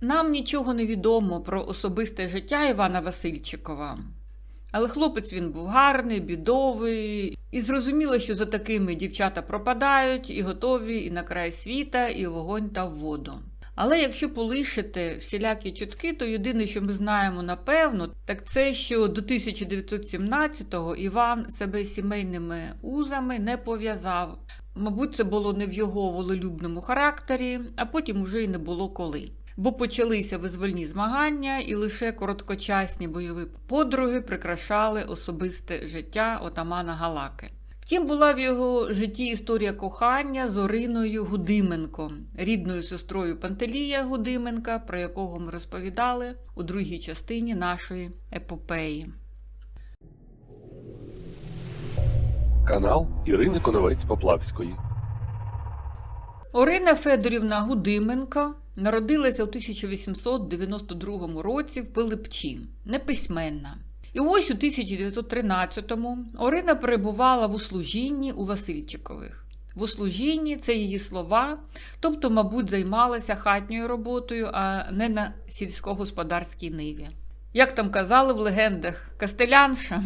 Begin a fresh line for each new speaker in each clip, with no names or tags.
Нам нічого не відомо про особисте життя Івана Васильчикова. Але хлопець він був гарний, бідовий, і зрозуміло, що за такими дівчата пропадають і готові і на край світа, і вогонь та в воду. Але якщо полишити всілякі чутки, то єдине, що ми знаємо напевно, так це, що до 1917-го Іван себе сімейними узами не пов'язав. Мабуть, це було не в його волелюбному характері, а потім уже й не було коли. Бо почалися визвольні змагання, і лише короткочасні бойові подруги прикрашали особисте життя отамана Галаки. Втім, була в його житті історія кохання з Ориною Гудименко, рідною сестрою Пантелія Гудименка, про якого ми розповідали у другій частині нашої епопеї.
Канал Ірини Коновець Поплавської.
Орина Федорівна Гудименко народилася у 1892 році в Пилипчі, неписьменна. І ось у 1913-му Орина перебувала в услужінні у Васильчикових. В услужінні це її слова, тобто, мабуть, займалася хатньою роботою, а не на сільськогосподарській ниві. Як там казали в легендах, кастелянша.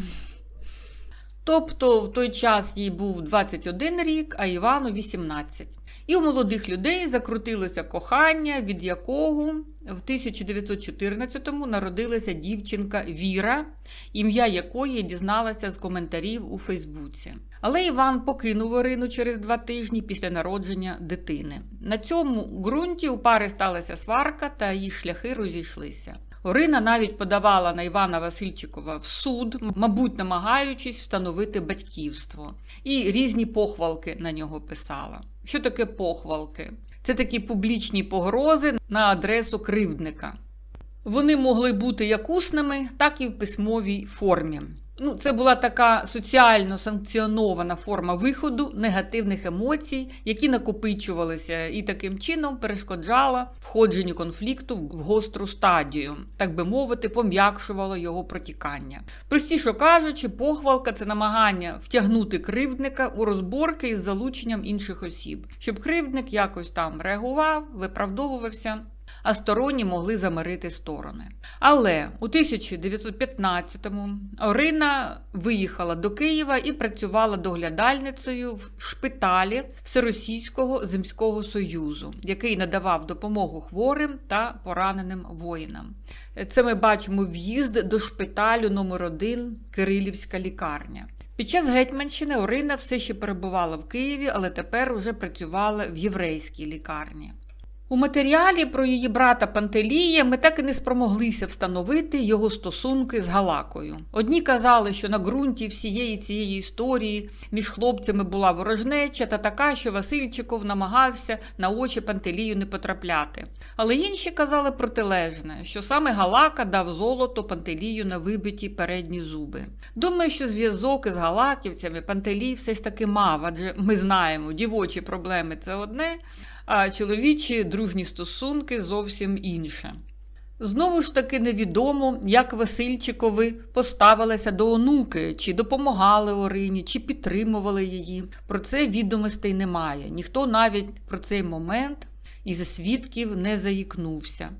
Тобто в той час їй був 21 рік, а Івану 18. І у молодих людей закрутилося кохання, від якого в 1914-му народилася дівчинка Віра, ім'я якої дізналася з коментарів у Фейсбуці. Але Іван покинув Орину через два тижні після народження дитини. На цьому ґрунті у пари сталася сварка та їх шляхи розійшлися. Орина навіть подавала на Івана Васильчикова в суд, мабуть, намагаючись встановити батьківство, і різні похвалки на нього писала. Що таке похвалки? Це такі публічні погрози на адресу кривдника. Вони могли бути як усними, так і в письмовій формі. Ну, це була така соціально санкціонована форма виходу негативних емоцій, які накопичувалися і таким чином перешкоджала входженню конфлікту в гостру стадію, так би мовити, пом'якшувало його протікання. Простіше кажучи, похвалка це намагання втягнути кривдника у розборки із залученням інших осіб, щоб кривдник якось там реагував, виправдовувався а сторонні могли замирити сторони. Але у 1915-му Орина виїхала до Києва і працювала доглядальницею в шпиталі Всеросійського земського союзу, який надавав допомогу хворим та пораненим воїнам. Це ми бачимо в'їзд до шпиталю номер 1 Кирилівська лікарня. Під час Гетьманщини Орина все ще перебувала в Києві, але тепер уже працювала в єврейській лікарні. У матеріалі про її брата Пантелія ми так і не спромоглися встановити його стосунки з Галакою. Одні казали, що на ґрунті всієї цієї історії між хлопцями була ворожнеча та така, що Васильчиков намагався на очі Пантелію не потрапляти. Але інші казали протилежне, що саме Галака дав золото Пантелію на вибиті передні зуби. Думаю, що зв'язок із галаківцями Пантелій все ж таки мав, адже ми знаємо, дівочі проблеми це одне а чоловічі дружні стосунки зовсім інше. Знову ж таки невідомо, як Васильчикови поставилися до онуки, чи допомагали Орині, чи підтримували її. Про це відомостей немає. Ніхто навіть про цей момент із свідків не заїкнувся.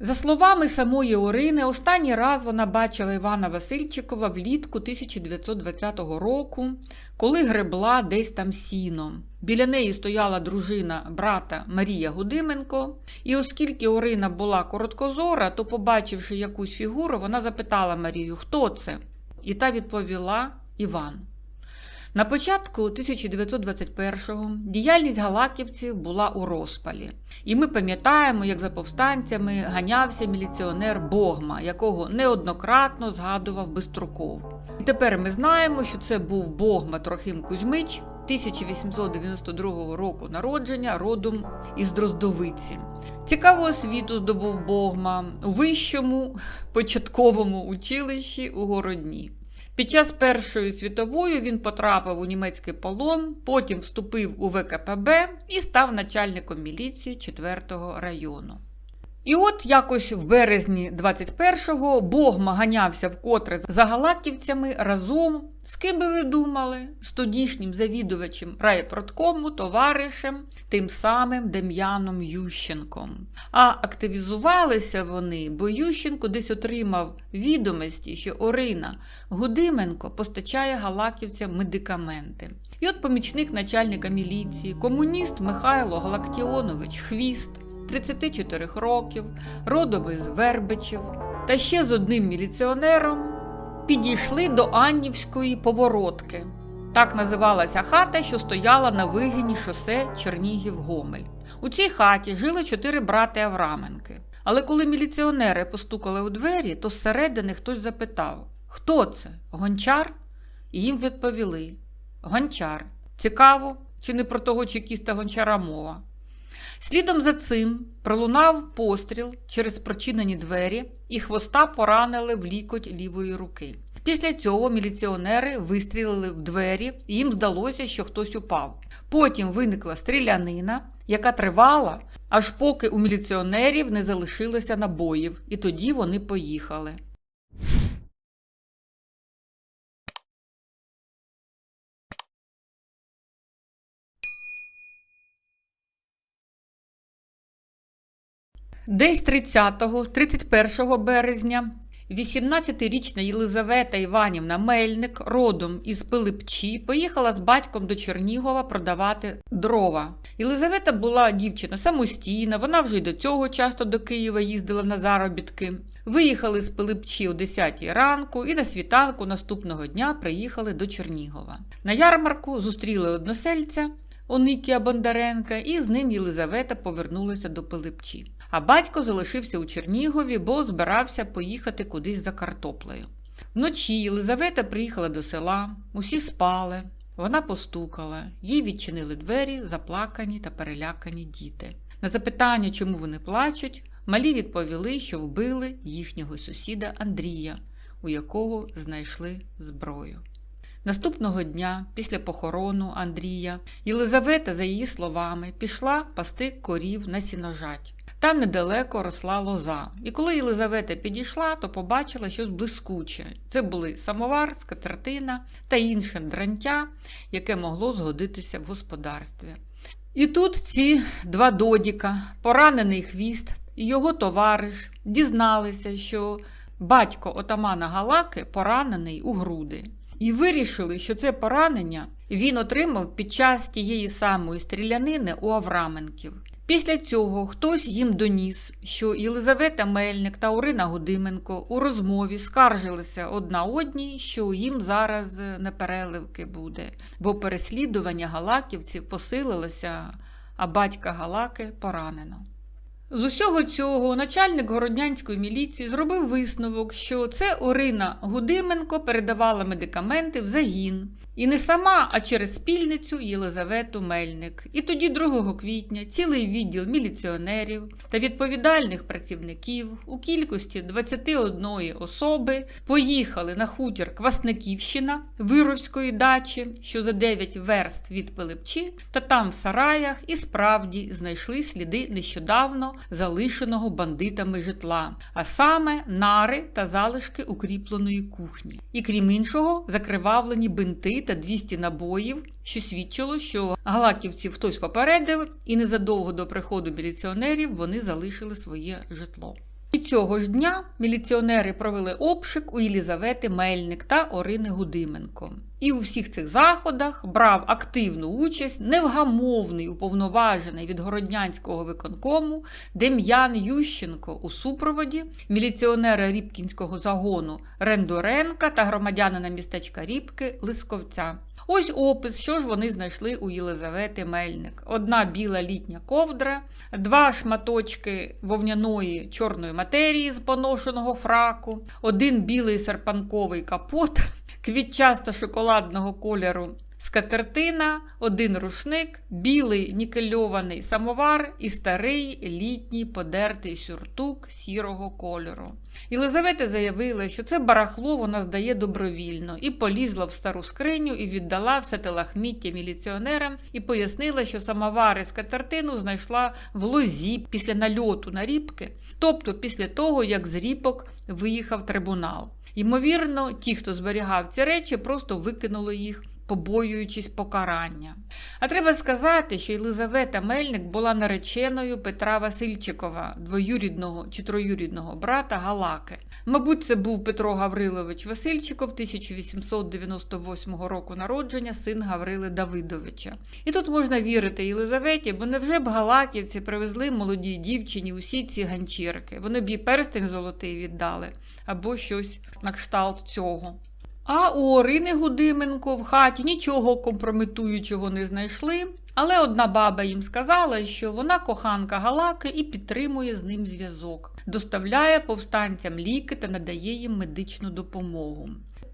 За словами самої Орини, останній раз вона бачила Івана Васильчикова влітку 1920 року, коли гребла десь там сіном. Біля неї стояла дружина брата Марія Гудименко, і оскільки Орина була короткозора, то, побачивши якусь фігуру, вона запитала Марію, хто це? І та відповіла Іван. На початку 1921-го діяльність галаківців була у розпалі, і ми пам'ятаємо, як за повстанцями ганявся міліціонер Богма, якого неоднократно згадував Биструков. І тепер ми знаємо, що це був Богма Трохим Кузьмич 1892 року народження родом із Дроздовиці. Цікаву освіту здобув Богма у вищому початковому училищі у Городні. Під час Першої світової він потрапив у німецький полон, потім вступив у ВКПБ і став начальником міліції 4-го району. І от якось в березні 21-го Богма ганявся вкотре за галаківцями разом. З ким би ви думали? З тодішнім завідувачем райпродкому, товаришем, тим самим Дем'яном Ющенком. А активізувалися вони, бо Ющенко десь отримав відомості, що Орина Гудименко постачає галаківцям медикаменти. І от помічник начальника міліції, комуніст Михайло Галактіонович Хвіст, 34 років, родом із Вербичів, та ще з одним міліціонером підійшли до Аннівської поворотки. Так називалася хата, що стояла на вигині шосе Чернігів-Гомель. У цій хаті жили чотири брати Авраменки. Але коли міліціонери постукали у двері, то зсередини хтось запитав: Хто це? Гончар? І їм відповіли: Гончар. Цікаво, чи не про того чекіста гончара мова. Слідом за цим пролунав постріл через прочинені двері, і хвоста поранили в лікоть лівої руки. Після цього міліціонери вистрілили в двері, і їм здалося, що хтось упав. Потім виникла стрілянина, яка тривала, аж поки у міліціонерів не залишилося набоїв, і тоді вони поїхали. Десь 30-31 березня 18-річна Єлизавета Іванівна Мельник, родом із Пилипчі, поїхала з батьком до Чернігова продавати дрова. Єлизавета була дівчина самостійна, вона вже й до цього часто до Києва їздила на заробітки. Виїхали з Пилипчі о 10 ранку і на світанку наступного дня приїхали до Чернігова. На ярмарку зустріли односельця Оникія Бондаренка, і з ним Єлизавета повернулася до Пилипчі. А батько залишився у Чернігові, бо збирався поїхати кудись за картоплею. Вночі Єлизавета приїхала до села, усі спали. Вона постукала, їй відчинили двері, заплакані та перелякані діти. На запитання, чому вони плачуть, малі відповіли, що вбили їхнього сусіда Андрія, у якого знайшли зброю. Наступного дня, після похорону Андрія, Єлизавета, за її словами, пішла пасти корів на сіножать. Там недалеко росла лоза. І коли Єлизавета підійшла, то побачила щось блискуче. Це були самовар, скатертина та інше дрантя, яке могло згодитися в господарстві. І тут ці два додіка, поранений хвіст і його товариш, дізналися, що батько отамана Галаки поранений у груди. І вирішили, що це поранення він отримав під час тієї самої стрілянини у Авраменків. Після цього хтось їм доніс, що Єлизавета Мельник та Орина Гудименко у розмові скаржилися одна одній, що їм зараз непереливки буде, бо переслідування галаківців посилилося, а батька Галаки поранено. З усього цього начальник городнянської міліції зробив висновок, що це Орина Гудименко передавала медикаменти в загін. І не сама, а через спільницю Єлизавету Мельник. І тоді 2 квітня цілий відділ міліціонерів та відповідальних працівників у кількості 21 особи поїхали на хутір Квасниківщина Вировської дачі, що за 9 верст від Пилипчі, та там в сараях і справді знайшли сліди нещодавно залишеного бандитами житла, а саме нари та залишки укріпленої кухні. І крім іншого, закривавлені бинти та 200 набоїв, що свідчило, що галаківців хтось попередив, і незадовго до приходу міліціонерів вони залишили своє житло. І цього ж дня міліціонери провели обшук у Єлізавети Мельник та Орини Гудименко. І у всіх цих заходах брав активну участь невгамовний уповноважений від городнянського виконкому Дем'ян Ющенко у супроводі міліціонера Рібкінського загону Рендоренка та громадянина містечка Рібки Лисковця. Ось опис, що ж вони знайшли у Єлизавети Мельник. Одна біла літня ковдра, два шматочки вовняної чорної матерії з поношеного фраку, один білий серпанковий капот, квітчаста шоколадного кольору скатертина, один рушник, білий нікельований самовар і старий літній подертий сюртук сірого кольору. Єлизавета заявила, що це барахло вона здає добровільно, і полізла в стару скриню і віддала все те лахміття міліціонерам і пояснила, що самовар і скатертину знайшла в лозі після нальоту на рібки, тобто після того, як з ріпок виїхав трибунал. Ймовірно, ті, хто зберігав ці речі, просто викинули їх, побоюючись покарання. А треба сказати, що Єлизавета Мельник була нареченою Петра Васильчикова, двоюрідного чи троюрідного брата Галаки. Мабуть, це був Петро Гаврилович Васильчиков 1898 року народження, син Гаврили Давидовича. І тут можна вірити Єлизаветі, бо невже б галаківці привезли молодій дівчині усі ці ганчірки? Вони б їй перстень золотий віддали або щось на кшталт цього. А у Орини Гудименко в хаті нічого компрометуючого не знайшли, але одна баба їм сказала, що вона коханка Галаки і підтримує з ним зв'язок, доставляє повстанцям ліки та надає їм медичну допомогу.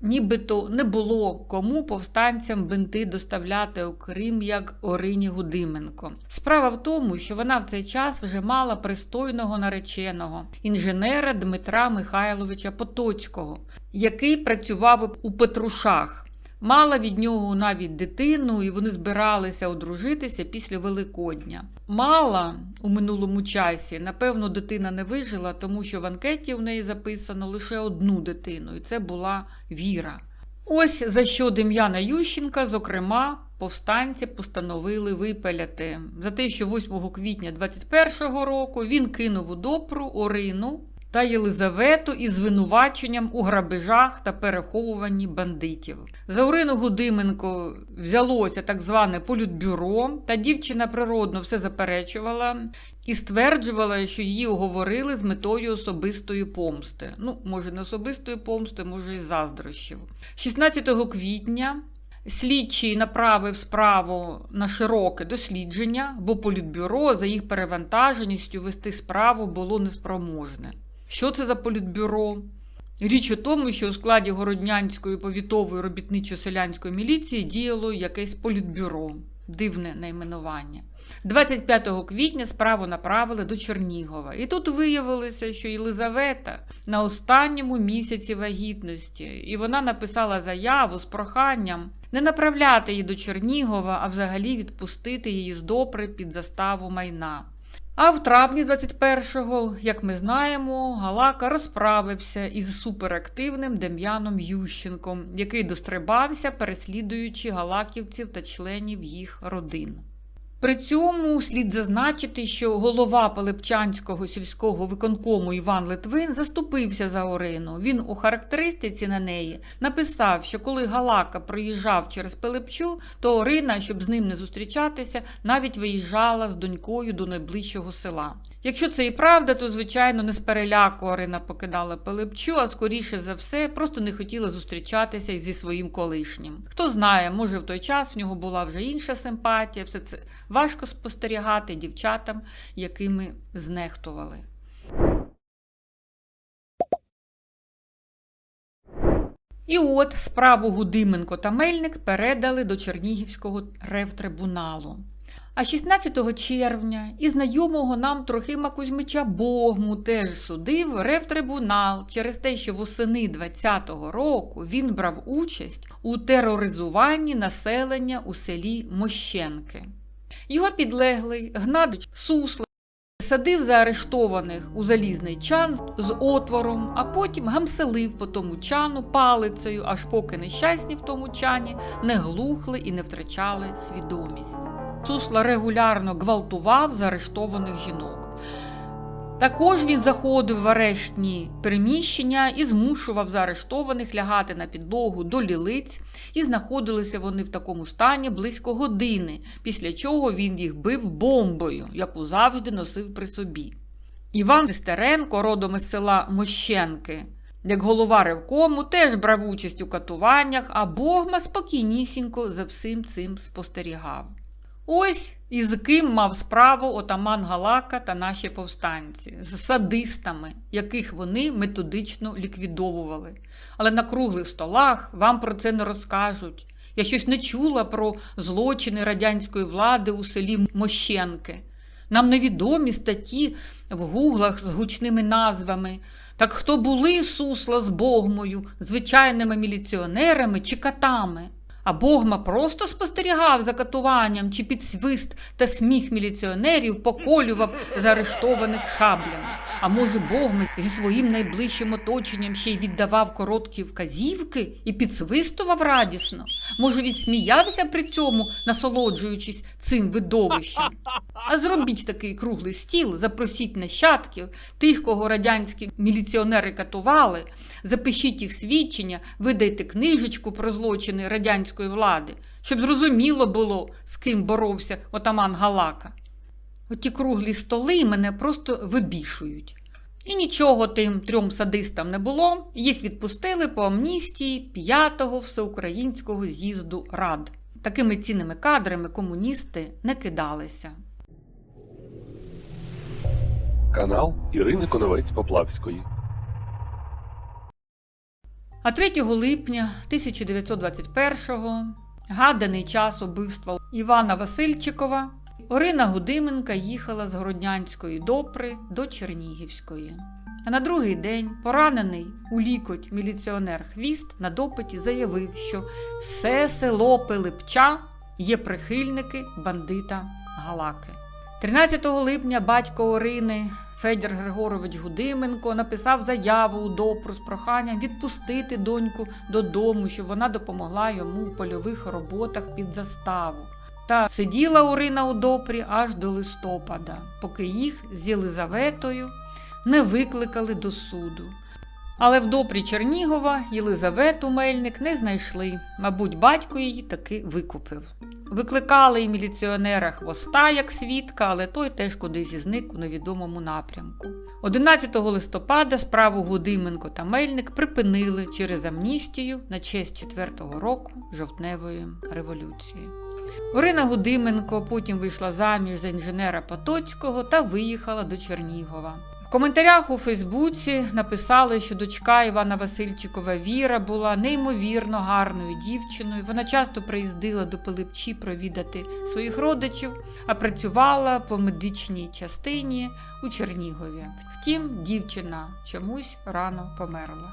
Нібито не було кому повстанцям бинти доставляти окрім як Орині Гудименко. Справа в тому, що вона в цей час вже мала пристойного нареченого інженера Дмитра Михайловича Потоцького, який працював у Петрушах. Мала від нього навіть дитину, і вони збиралися одружитися після Великодня. Мала у минулому часі, напевно, дитина не вижила, тому що в анкеті в неї записано лише одну дитину, і це була Віра. Ось за що Дем'яна Ющенка, зокрема, повстанці постановили випаляти за те, що 8 квітня 21-го року він кинув у допру Орину та Єлизавету із звинуваченням у грабежах та переховуванні бандитів. За Орину Гудименко взялося так зване політбюро, та дівчина природно все заперечувала і стверджувала, що її оговорили з метою особистої помсти. Ну, може, не особистої помсти, може, і заздрощів. 16 квітня. Слідчий направив справу на широке дослідження, бо політбюро за їх перевантаженістю вести справу було неспроможне. Що це за політбюро? Річ у тому, що у складі Городнянської повітової робітничо-селянської міліції діяло якесь політбюро, дивне найменування. 25 квітня справу направили до Чернігова. І тут виявилося, що Єлизавета на останньому місяці вагітності, і вона написала заяву з проханням не направляти її до Чернігова, а взагалі відпустити її з допри під заставу майна. А в травні 21-го, як ми знаємо, Галака розправився із суперактивним Дем'яном Ющенком, який дострибався, переслідуючи галаківців та членів їх родин. При цьому слід зазначити, що голова Пилипчанського сільського виконкому Іван Литвин заступився за Орину. Він у характеристиці на неї написав, що коли Галака проїжджав через Пилипчу, то Орина, щоб з ним не зустрічатися, навіть виїжджала з донькою до найближчого села. Якщо це і правда, то звичайно не з переляку Орина покидала Пилипчу, а скоріше за все, просто не хотіла зустрічатися зі своїм колишнім. Хто знає, може в той час в нього була вже інша симпатія, все це важко спостерігати дівчатам, якими знехтували. І от справу Гудименко та Мельник передали до Чернігівського ревтрибуналу. А 16 червня і знайомого нам Трохима Кузьмича Богму теж судив ревтрибунал через те, що восени 20-го року він брав участь у тероризуванні населення у селі Мощенки. Його підлеглий Гнадич Суслик садив заарештованих у залізний чан з отвором, а потім гамселив по тому чану палицею, аж поки нещасні в тому чані не глухли і не втрачали свідомість. Сусла регулярно гвалтував заарештованих жінок. Також він заходив в арештні приміщення і змушував заарештованих лягати на підлогу до лілиць, і знаходилися вони в такому стані близько години, після чого він їх бив бомбою, яку завжди носив при собі. Іван Вістеренко, родом із села Мощенки, як голова ревкому, теж брав участь у катуваннях, а Богма спокійнісінько за всім цим спостерігав. Ось із ким мав справу отаман Галака та наші повстанці, з садистами, яких вони методично ліквідовували. Але на круглих столах вам про це не розкажуть. Я щось не чула про злочини радянської влади у селі Мощенки. Нам невідомі статті в гуглах з гучними назвами. Так хто були сусла з Богмою, звичайними міліціонерами чи катами? А Богма просто спостерігав за катуванням чи під свист та сміх міліціонерів поколював заарештованих шаблями. А може, Богма зі своїм найближчим оточенням ще й віддавав короткі вказівки і підсвистував радісно? Може, він сміявся при цьому, насолоджуючись цим видовищем? А зробіть такий круглий стіл, запросіть нащадків, тих, кого радянські міліціонери катували, запишіть їх свідчення, видайте книжечку про злочини радянської влади, щоб зрозуміло було, з ким боровся отаман Галака. Оті круглі столи мене просто вибішують. І нічого тим трьом садистам не було, їх відпустили по амністії 5-го всеукраїнського з'їзду рад. Такими цінними кадрами комуністи не кидалися.
Канал Ірини Коновець Поплавської.
А 3 липня 1921-го, гаданий час убивства Івана Васильчикова, Орина Гудименка їхала з Городнянської допри до Чернігівської. А на другий день поранений у лікоть міліціонер Хвіст на допиті заявив, що все село Пилипча є прихильники бандита Галаки. 13 липня батько Орини Федір Григорович Гудименко написав заяву у допру з проханням відпустити доньку додому, щоб вона допомогла йому у польових роботах під заставу. Та сиділа Орина у допрі аж до листопада, поки їх з Єлизаветою не викликали до суду. Але в допрі Чернігова Єлизавету Мельник не знайшли. Мабуть, батько її таки викупив. Викликали і міліціонера хвоста як свідка, але той теж кудись зник у невідомому напрямку. 11 листопада справу Гудименко та Мельник припинили через амністію на честь 4-го року жовтневої революції. Орина Гудименко потім вийшла заміж за інженера Потоцького та виїхала до Чернігова. Коментарях у Фейсбуці написали, що дочка Івана Васильчикова Віра була неймовірно гарною дівчиною. Вона часто приїздила до Пилипчі провідати своїх родичів, а працювала по медичній частині у Чернігові. Втім, дівчина чомусь рано померла.